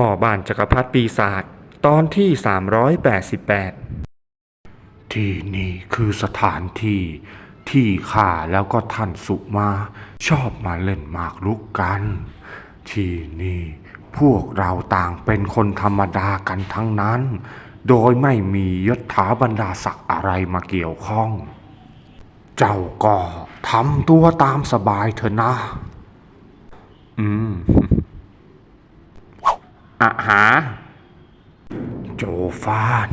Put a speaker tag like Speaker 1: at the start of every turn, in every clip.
Speaker 1: พ่อบ้านจักรพรรดิปีศาจตอนที่ 388 ที่นี่คือสถานที่ที่ข้าแล้วก็ท่านสุมาชอบมาเล่นหมากรุกกัน ที่นี่พวกเราต่างเป็นคนธรรมดากันทั้งนั้น โดยไม่มียศถาบรรดาศักดิ์อะไรมาเกี่ยวข้อง เจ้าก็ทำตัวตามสบายเถอะนะ อืม อะหา โจฟาน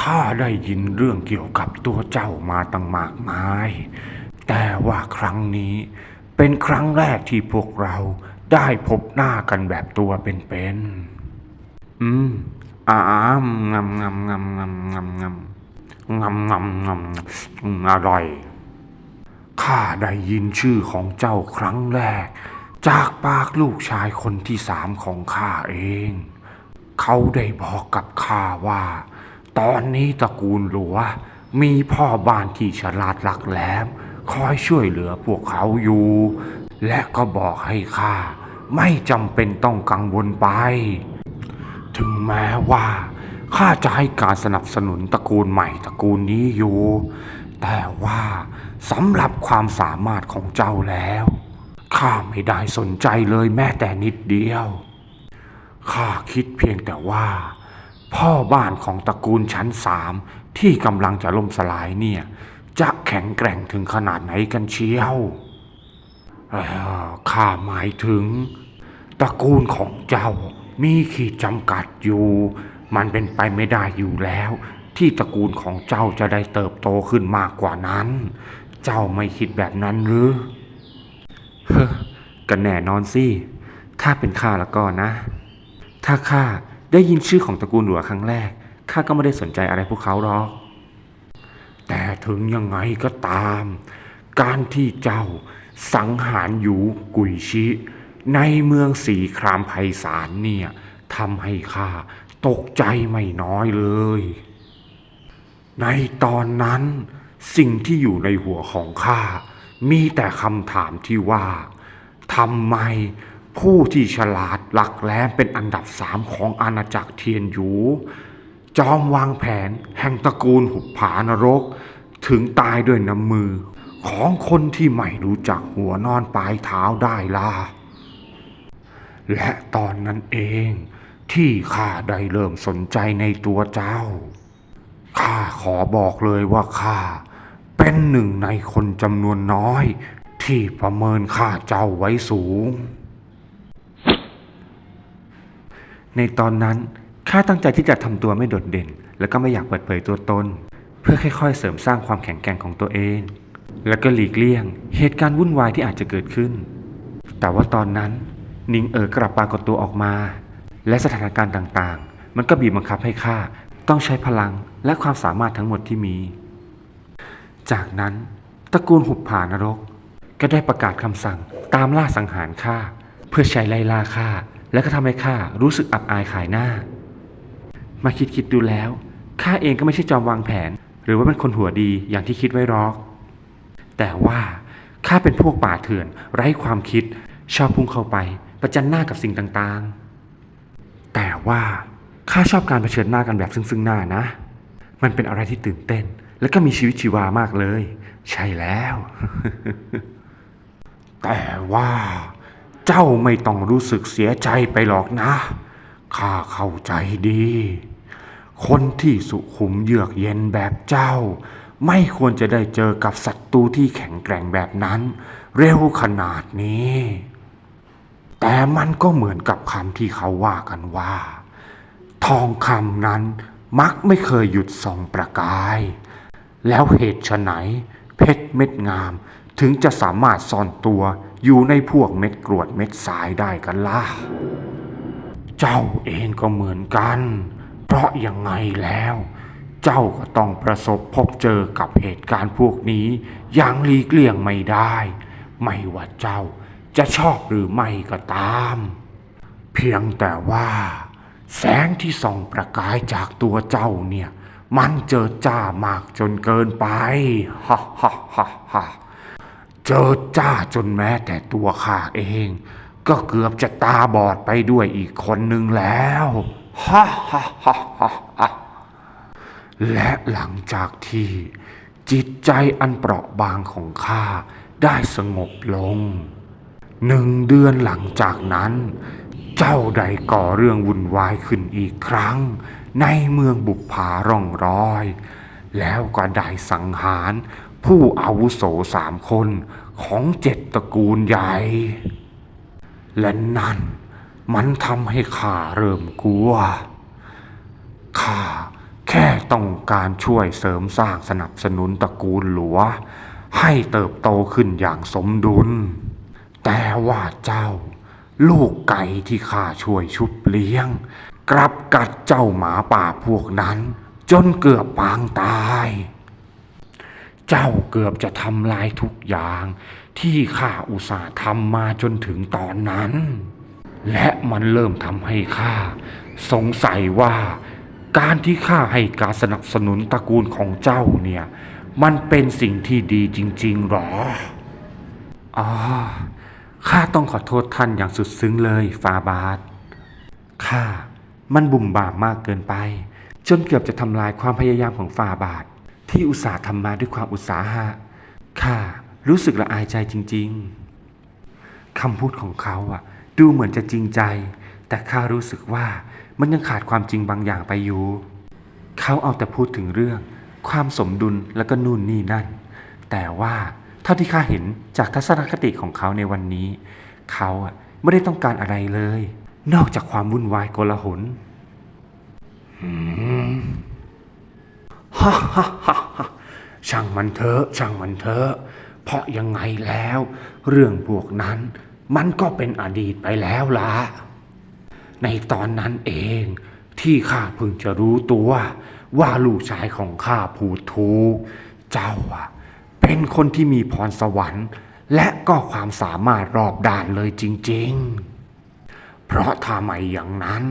Speaker 1: ข้าได้ยินเรื่องเกี่ยวกับตัวเจ้ามาตั้งมากมาย แต่ว่าครั้งนี้เป็นครั้งแรกที่พวกเราได้พบหน้ากันแบบตัวเป็นๆ อืมอามงำงำงำงำงำงำงำงำงำอืมอร่อย ข้าได้ยินชื่อของเจ้าครั้งแรก จากปากลูกชายคนที่สามของข้าเอง เขาได้บอกกับข้าว่า ตอนนี้ตระกูลหลัว มีพ่อบ้านที่ฉลาดหลักแหลม คอยช่วยเหลือพวกเขาอยู่ และก็บอกให้ข้าไม่จำเป็นต้องกังวลไป ถึงแม้ว่าข้าจะให้การสนับสนุนตระกูลใหม่ตระกูลนี้อยู่ แต่ว่าสำหรับความสามารถของเจ้าแล้ว ข้าไม่ได้สนใจเลยแม้แต่นิดเดียว ข้าคิดเพียงแต่ว่า พ่อบ้านของตระกูลชั้นสามที่กำลังจะล่มสลายเนี่ย จะแข็งแกร่งถึงขนาดไหนกันเชียวข้าหมายถึง ตระกูลของเจ้ามีขีดจำกัดอยู่ มันเป็นไปไม่ได้อยู่แล้ว ที่ตระกูลของเจ้าจะได้เติบโตขึ้นมากกว่านั้น เจ้าไม่คิดแบบนั้นหรือ เฮ้อกันแน่นอนสิ ถ้าเป็นข้าแล้วก็นะ ถ้าข้าได้ยินชื่อของตระกูลหลัวครั้งแรก ข้าก็ไม่ได้สนใจอะไรพวกเขาหรอก แต่ถึงยังไงก็ตาม การที่เจ้าสังหารอยู่กุยชิ ในเมืองสีครามไพศาลเนี่ยทำให้ข้าตกใจไม่น้อยเลย ในตอนนั้นสิ่งที่อยู่ในหัวของข้า มีแต่คำถามที่ว่าทำไมผู้ที่ฉลาดหลักแหลมเป็นอันดับสามของอาณาจักรเทียนยู จอมวางแผนแห่งตระกูลหุบผานรก ถึงตายด้วยน้ำมือ ของคนที่ไม่รู้จักหัวนอนปลายเท้าได้ล่ะ และตอนนั้นเองที่ข้าได้เริ่มสนใจในตัวเจ้า ข้าขอบอกเลยว่าข้า เป็นหนึ่งในคนจำนวนน้อย ที่ประเมินค่าเจ้าไว้สูง ในตอนนั้นข้าตั้งใจที่จะทำตัวไม่โดดเด่น และก็ไม่อยากเปิดเผยตัวตน เพื่อค่อยๆ เสริมสร้างความแข็งแกร่งของตัวเอง และก็หลีกเลี่ยง เหตุการณ์วุ่นวายที่อาจจะเกิดขึ้น แต่ว่าตอนนั้นนิงเอ๋อกลับปรากฏตัวออกมา และสถานการณ์ต่างๆ มันก็บีบบังคับให้ข้าต้องใช้พลังและความสามารถทั้งหมดที่มี จากนั้นตระกูลหุบผานรก ก็ได้ประกาศคำสั่งตามล่าสังหารข้าเพื่อใช้ไล่ล่าข้าและก็ทำให้ข้ารู้สึกอับอายขายหน้า มาคิดคิดดูแล้วข้าเองก็ไม่ใช่จอมวางแผน หรือว่าเป็นคนหัวดีอย่างที่คิดไว้หรอก แต่ว่าข้าเป็นพวกป่าเถื่อน ไร้ความคิด ชอบพุ่งเข้าไป ประจันหน้ากับสิ่งต่างๆ แต่ว่าข้าชอบการเผชิญหน้ากันแบบซึ่งๆหน้านะ มันเป็นอะไรที่ตื่นเต้น และก็มีชีวิตชีวามากเลย ใช่แล้ว แต่ว่าเจ้าไม่ต้องรู้สึกเสียใจไปหรอกนะ ข้าเข้าใจดี คนที่สุขุมเยือกเย็นแบบเจ้า ไม่ควรจะได้เจอกับศัตรูที่แข็งแกร่งแบบนั้น เร็วขนาดนี้ แต่มันก็เหมือนกับคำที่เขาว่ากันว่า ทองคำนั้นมักไม่เคยหยุดส่องประกาย แล้วเหตุไฉนเพชรเม็ดงาม ถึงจะสามารถซ่อนตัวอยู่ในพวกเม็ดกรวดเม็ดทรายได้กันล่ะ เจ้าเองก็เหมือนกัน เพราะยังไงแล้ว เจ้าก็ต้องประสบพบเจอกับเหตุการณ์พวกนี้ อย่างหลีกเลี่ยงไม่ได้ ไม่ว่าเจ้าจะชอบหรือไม่ก็ตาม เพียงแต่ว่า แสงที่ส่องประกายจากตัวเจ้าเนี่ย มันเจอจ้ามากจนเกินไปฮ่าฮ่าฮ่าฮ่าเจอจ้าจนแม้แต่ตัวข้าเอง ก็เกือบจะตาบอดไปด้วยอีกคนหนึ่งแล้วฮ่าฮ่าฮ่าฮ่าฮ่าและหลังจากที่จิตใจอันเปราะบางของข้าได้สงบลง หนึ่งเดือนหลังจากนั้น เจ้าได้ก่อเรื่องวุ่นวายขึ้นอีกครั้ง ในเมืองบุปผาร่องรอย แล้วก็ได้สังหารผู้อาวุโสสามคนของเจ็ดตระกูลใหญ่ และนั่นมันทำให้ข้าเริ่มกลัว ข้าแค่ต้องการช่วยเสริมสร้างสนับสนุนตระกูลหลัว ให้เติบโตขึ้นอย่างสมดุล แต่ว่าเจ้า ลูกไก่ที่ข้าช่วยชุบเลี้ยง กลับกัดเจ้าหมาป่าพวกนั้น จนเกือบปางตาย เจ้าเกือบจะทำลายทุกอย่าง ที่ข้าอุตส่าห์ทำมาจนถึงตอนนั้น และมันเริ่มทำให้ข้าสงสัยว่าการที่ข้าให้การสนับสนุนตระกูลของเจ้าเนี่ย มันเป็นสิ่งที่ดีจริงๆหรออ๋อข้าต้องขอโทษท่านอย่างสุดซึ้งเลยฟาบาทข้า มันบุ่มบามมากเกินไป จนเกือบจะทำลายความพยายามของฟาบาท ที่อุตส่าห์ทำมาด้วยความอุตสาหะข้ารู้สึกละอายใจจริง ๆคำพูดของเขาอะดูเหมือนจะจริงใจ แต่ข้ารู้สึกว่ามันยังขาดความจริงบางอย่างไปอยู่ เขาเอาแต่พูดถึงเรื่อง ความสมดุลแล้วก็นู่นนี่นั่น แต่ว่าเท่าที่ข้าเห็นจากทัศนคติของเขาในวันนี้ เขาอะไม่ได้ต้องการอะไรเลย นอกจากความวุ่นวายโกลาหลฮ่าฮ่าฮ่าฮ่าช่างมันเถอะช่างมันเถอะเพราะยังไงแล้ว เรื่องพวกนั้น มันก็เป็นอดีตไปแล้วล่ะในตอนนั้นเองที่ข้าเพิ่งจะรู้ตัว ว่าลูกชายของข้าพูดถูก เจ้าอะเป็นคนที่มีพรสวรรค์ และก็ความสามารถรอบด้านเลยจริง ๆ เพราะถ้าไม่อย่างนั้น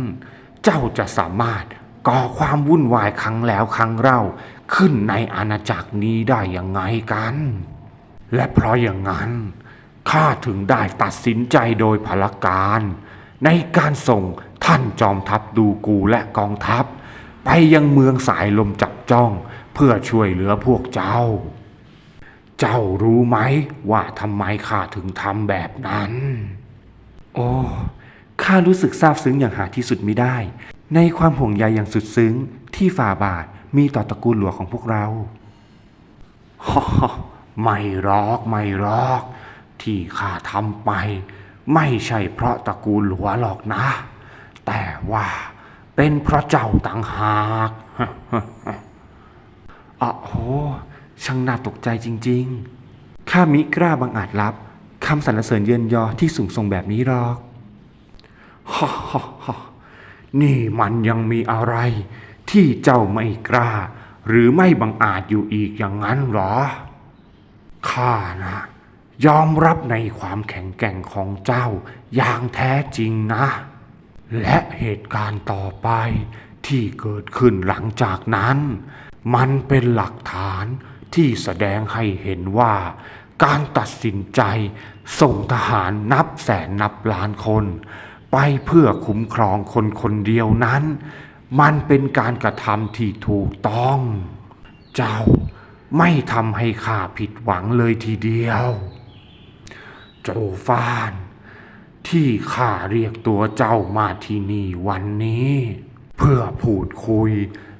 Speaker 1: เจ้าจะสามารถก่อความวุ่นวายครั้งแล้วครั้งเล่าขึ้นในอาณาจักรนี้ได้ยังไงกัน และเพราะอย่างนั้นข้าถึงได้ตัดสินใจโดยพลการ ในการส่งท่านจอมทัพดูกูและกองทัพ ไปยังเมืองสายลมจับจ้องเพื่อช่วยเหลือพวกเจ้า เจ้ารู้ไหมว่าทำไมข้าถึงทำแบบนั้น โอ้ ข้ารู้สึกซาบซึ้งอย่างหาที่สุดมิได้ ในความห่วงใยอย่างสุดซึ้งที่ฝ่าบาทมีต่อตระกูลหลวงของพวกเราฮ่ไม่หรอกไม่หรอก ที่ข้าทำไป ไม่ใช่เพราะตระกูลหลวงหรอกนะ แต่ว่าเป็นเพราะเจ้าต่างหากอ๋อโหช่างน่าตกใจจริง ๆ ข้ามิกล้าบังอาจรับคำสรรเสริญเยินยอที่สูงส่งแบบนี้หรอก ฮ่าฮ่าฮ่านี่มันยังมีอะไร ที่เจ้าไม่กล้า หรือไม่บังอาจอยู่อีกอย่างนั้นหรอ ข้านะ ยอมรับในความแข็งแกร่งของเจ้าอย่างแท้จริงนะ และเหตุการณ์ต่อไปที่เกิดขึ้นหลังจากนั้น มันเป็นหลักฐานที่แสดงให้เห็นว่าการตัดสินใจส่งทหารนับแสนนับล้านคน ไปเพื่อคุ้มครองคนคนเดียวนั้น มันเป็นการกระทำที่ถูกต้อง เจ้าไม่ทำให้ข้าผิดหวังเลยทีเดียว โจฟาน ที่ข้าเรียกตัวเจ้ามาที่นี่วันนี้ เพื่อพูดคุย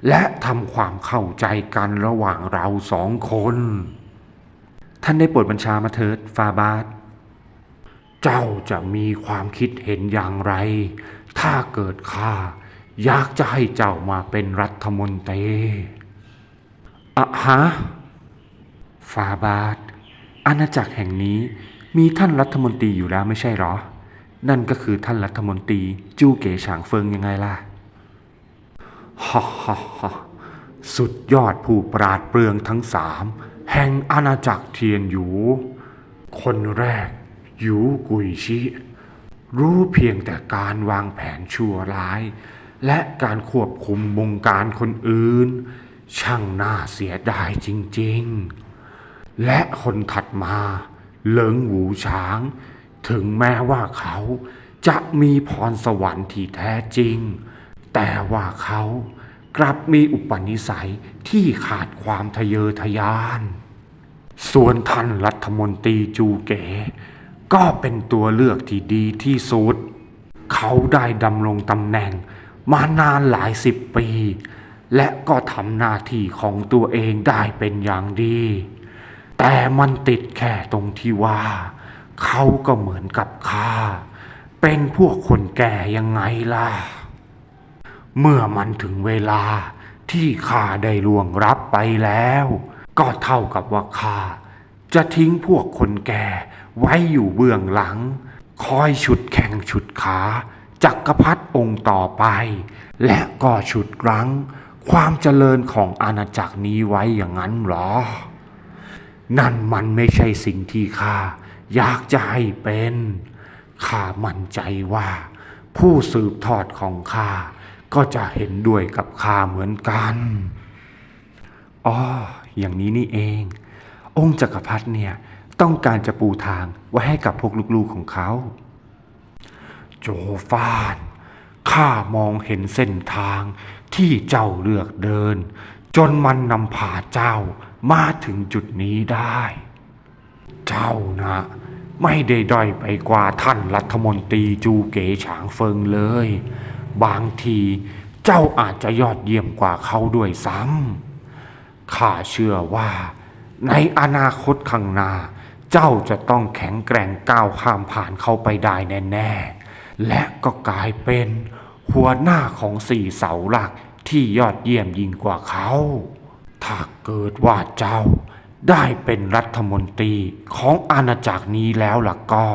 Speaker 1: และทำความเข้าใจกันระหว่างเราสองคน ท่านได้โปรดบัญชามาเถิดฟาบาท เจ้าจะมีความคิดเห็นอย่างไร ถ้าเกิดข้าอยากจะให้เจ้ามาเป็นรัฐมนตรีอะฮะฟาบาทอาณาจักรแห่งนี้มีท่านรัฐมนตรีอยู่แล้วไม่ใช่หรอ นั่นก็คือท่านรัฐมนตรีจู้เก๋ฉางเฟิงยังไงล่ะฮ่าฮ่าฮ่าสุดยอดผู้ปราดเปรื่องทั้งสาม แห่งอาณาจักรเทียนหยูคนแรก ยูกุยชิ รู้เพียงแต่การวางแผนชั่วร้าย และการควบคุมบงการคนอื่น ช่างน่าเสียดายจริงๆ และคนถัดมาเหลิงหูช้าง ถึงแม้ว่าเขาจะมีพรสวรรค์ที่แท้จริง แต่ว่าเขากลับมีอุปนิสัยที่ขาดความทะเยอทะยาน ส่วนท่านรัฐมนตรีจูเก๋ ก็เป็นตัวเลือกที่ดีที่สุด เขาได้ดำรงตำแหน่ง มานานหลายสิบปี และก็ทำหน้าที่ของตัวเองได้เป็นอย่างดี แต่มันติดแค่ตรงที่ว่า เขาก็เหมือนกับข้า เป็นพวกคนแก่ยังไงล่ะ เมื่อมันถึงเวลาที่ข้าได้ล่วงรับไปแล้ว ก็เท่ากับว่าข้า จะทิ้งพวกคนแก่ไว้อยู่เบื้องหลัง คอยฉุดแข่งฉุดขาจักรพรรดิองค์ต่อไป และก็ฉุดรั้ง ความเจริญของอาณาจักรนี้ไว้อย่างนั้นหรอ นั่นมันไม่ใช่สิ่งที่ข้าอยากจะให้เป็นข้ามั่นใจว่า ผู้สืบทอดของข้าก็จะเห็นด้วยกับข้าเหมือนกันอ๋ออย่างนี้นี่เอง องค์จักรพรรดิเนี่ยต้องการจะปูทางไว้ให้กับพวกลูกๆของเขา โจฟานข้ามองเห็นเส้นทางที่เจ้าเลือกเดิน จนมันนำพาเจ้ามาถึงจุดนี้ได้ เจ้านะไม่ได้ด้อยไปกว่าท่านรัฐมนตรีจูเก๋ฉางเฟิงเลย บางทีเจ้าอาจจะยอดเยี่ยมกว่าเขาด้วยซ้ำข้าเชื่อว่า ในอนาคตข้างหน้า เจ้าจะต้องแข็งแกร่งก้าวข้ามผ่านเขาไปได้แน่ ๆ และก็กลายเป็นหัวหน้าของสี่เสาหลักที่ยอดเยี่ยมยิ่งกว่าเขา ถ้าเกิดว่าเจ้าได้เป็นรัฐมนตรีของอาณาจักรนี้แล้วล่ะก็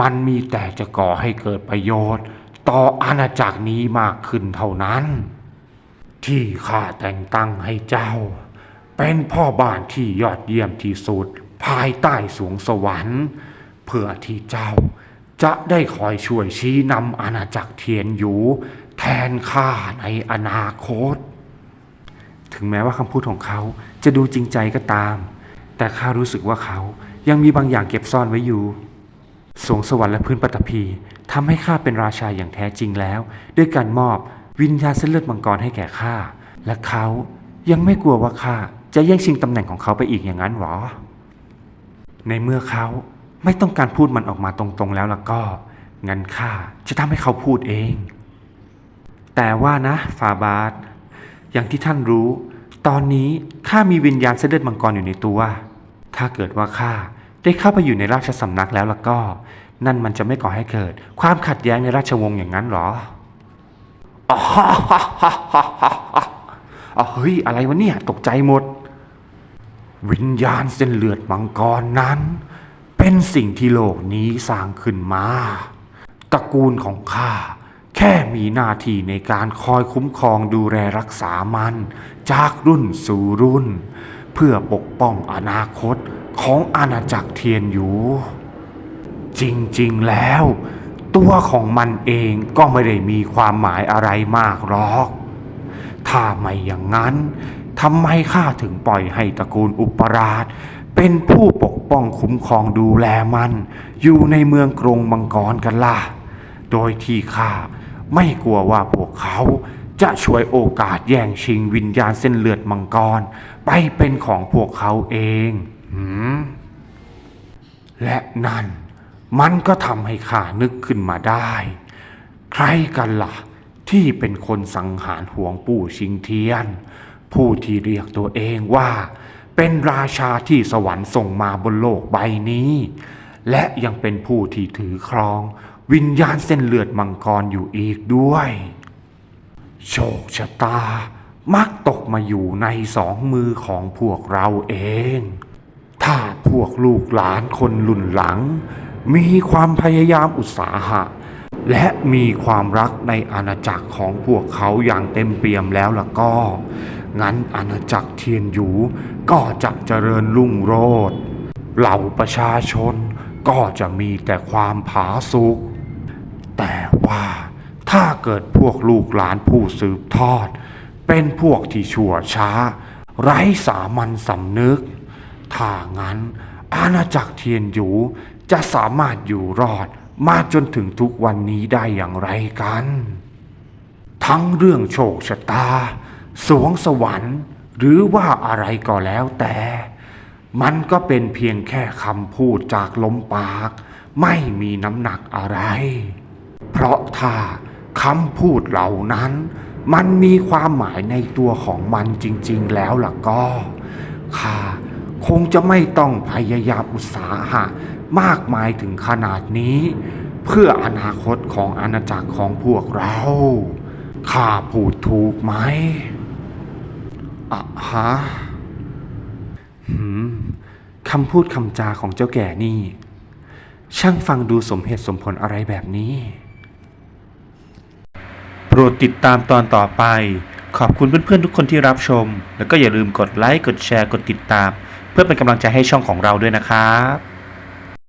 Speaker 1: มันมีแต่จะก่อให้เกิดประโยชน์ ต่ออาณาจักรนี้มากขึ้นเท่านั้น ที่ข้าแต่งตั้งให้เจ้า เป็นพ่อบ้านที่ยอดเยี่ยมที่สุด ภายใต้สวงสวรรค์ เพื่อที่เจ้าจะได้คอยช่วยชี้นำอาณาจักรเทียนอยู่ แทนข้าในอนาคต ถึงแม้ว่าคำพูดของเขาจะดูจริงใจก็ตาม แต่ข้ารู้สึกว่าเขายังมีบางอย่างเก็บซ่อนไว้อยู่สวงสวรรค์และพื้นปฐพีทำให้ข้าเป็นราชาอย่างแท้จริงแล้ว ด้วยการมอบวิญญาณเส้นเลือดมังกรให้แก่ข้าและเขายังไม่กลัวว่าข้า จะแย่งชิงตำแหน่งของเขาไปอีกอย่างนั้นหรอ ในเมื่อเขาไม่ต้องการพูดมันออกมาตรงๆแล้วล่ะก็ งั้นข้าจะทำให้เขาพูดเอง แต่ว่านะฟาบาสอย่างที่ท่านรู้ ตอนนี้ข้ามีวิญญาณเส้นเลือดมังกรอยู่ในตัว ถ้าเกิดว่าข้าได้เข้าไปอยู่ในราชสำนักแล้วล่ะก็ นั่นมันจะไม่ก่อให้เกิด ความขัดแย้งในราชวงศ์อย่างนั้นหรออ๋อาฮ่าฮ่าฮ่าฮ่าอ๋อเฮ้ยอะไรวะเนี่ย ตกใจหมด วิญญาณเส้นเลือดมังกรนั้น เป็นสิ่งที่โลกนี้สร้างขึ้นมาตระกูลของข้าแค่มีหน้าที่ในการคอยคุ้มครองดูแลรักษามัน จากรุ่นสู่รุ่น เพื่อปกป้องอนาคตของอาณาจักรเทียนอยู่ จริงๆแล้ว ตัวของมันเองก็ไม่ได้มีความหมายอะไรมากหรอก ถ้าไม่อย่างนั้น ทำไมข้าถึงปล่อยให้ตระกูลอุปราช เป็นผู้ปกป้องคุ้มครองดูแลมัน อยู่ในเมืองกรงมังกรกันล่ะ โดยที่ข้าไม่กลัวว่าพวกเขาจะช่วยโอกาสแย่งชิงวิญญาณเส้นเลือดมังกร ไปเป็นของพวกเขาเองหืมและนั่นมันก็ทำให้ข้านึกขึ้นมาได้ ใครกันล่ะ ที่เป็นคนสังหารห่วงปู่ชิงเทียน ผู้ที่เรียกตัวเองว่า เป็นราชาที่สวรรค์ส่งมาบนโลกใบนี้ และยังเป็นผู้ที่ถือครอง วิญญาณเส้นเลือดมังกรอยู่อีกด้วย โชคชะตามักตกมาอยู่ในสองมือของพวกเราเอง ถ้าพวกลูกหลานคนรุ่นหลัง มีความพยายามอุตสาหะ และมีความรักในอาณาจักรของพวกเขาอย่างเต็มเปี่ยมแล้วล่ะก็ งั้นอาณาจักรเทียนหยูก็จะเจริญรุ่งโรจน์เหล่าประชาชนก็จะมีแต่ความผาสุกแต่ว่าถ้าเกิดพวกลูกหลานผู้สืบทอด เป็นพวกที่ชั่วช้า ไร้สามัญสำนึก ถ้างั้น อาณาจักรเทียนหยูจะสามารถอยู่รอดมาจนถึงทุกวันนี้ได้อย่างไรกัน ทั้งเรื่องโชคชะตา สวงสวรรค์ หรือว่าอะไรก็แล้วแต่ มันก็เป็นเพียงแค่คำพูดจากลมปาก ไม่มีน้ำหนักอะไร เพราะถ้าคำพูดเหล่านั้น มันมีความหมายในตัวของมันจริง ๆ แล้วล่ะก็ข้าคงจะไม่ต้องพยายามอุตสาหะมากมายถึงขนาดนี้ เพื่ออนาคตของอาณาจักรของพวกเรา ข้าพูดถูกไหม อะฮะหืมคำพูดคำจาของเจ้าแก่นี่ ช่างฟังดูสมเหตุสมผลอะไรแบบนี้ โปรดติดตามตอนต่อไป ขอบคุณเพื่อนๆทุกคนที่รับชม แล้วก็อย่าลืมกดไลค์ กดแชร์ กดติดตาม เพื่อเป็นกำลังใจให้ช่องของเราด้วยนะครับ